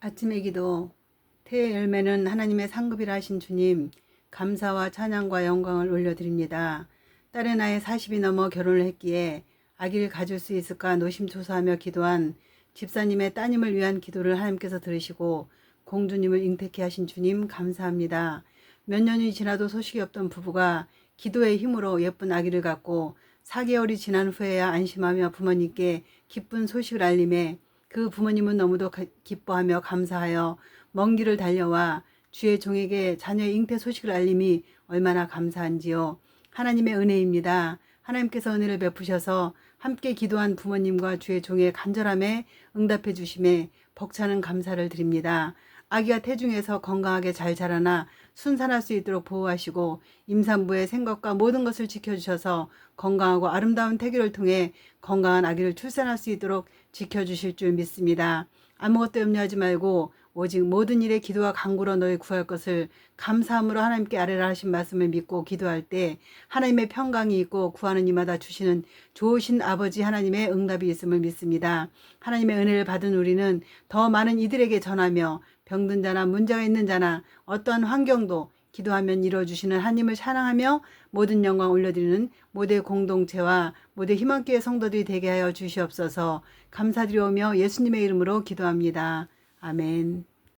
아침의 기도 태의 열매는 하나님의 상급이라 하신 주님 감사와 찬양과 영광을 올려드립니다. 딸의 나이 40이 넘어 결혼을 했기에 아기를 가질 수 있을까 노심초사하며 기도한 집사님의 따님을 위한 기도를 하나님께서 들으시고 공주님을 잉태케 하신 주님 감사합니다. 몇 년이 지나도 소식이 없던 부부가 기도의 힘으로 예쁜 아기를 갖고 4개월이 지난 후에야 안심하며 부모님께 기쁜 소식을 알림해 그 부모님은 너무도 가- 기뻐하며 감사하여 먼 길을 달려와 주의 종에게 자녀의 잉태 소식을 알림이 얼마나 감사한지요. 하나님의 은혜입니다. 하나님께서 은혜를 베푸셔서 함께 기도한 부모님과 주의 종의 간절함에 응답해 주심에 벅차는 감사를 드립니다. 아기가 태중에서 건강하게 잘 자라나 순산할 수 있도록 보호하시고 임산부의 생각과 모든 것을 지켜주셔서 건강하고 아름다운 태교를 통해 건강한 아기를 출산할 수 있도록 지켜주실 줄 믿습니다. 아무것도 염려하지 말고 오직 모든 일에 기도와 간구로 너희 구할 것을 감사함으로 하나님께 아뢰라 하신 말씀을 믿고 기도할 때 하나님의 평강이 있고 구하는 이마다 주시는 좋으신 아버지 하나님의 응답이 있음을 믿습니다. 하나님의 은혜를 받은 우리는 더 많은 이들에게 전하며 병든 자나 문제가 있는 자나 어떠한 환경도 기도하면 이루어주시는 하나님을 사랑하며 모든 영광 올려드리는 모대 공동체와 모대 희망교회 성도들이 되게 하여 주시옵소서 감사드리오며 예수님의 이름으로 기도합니다. 아멘.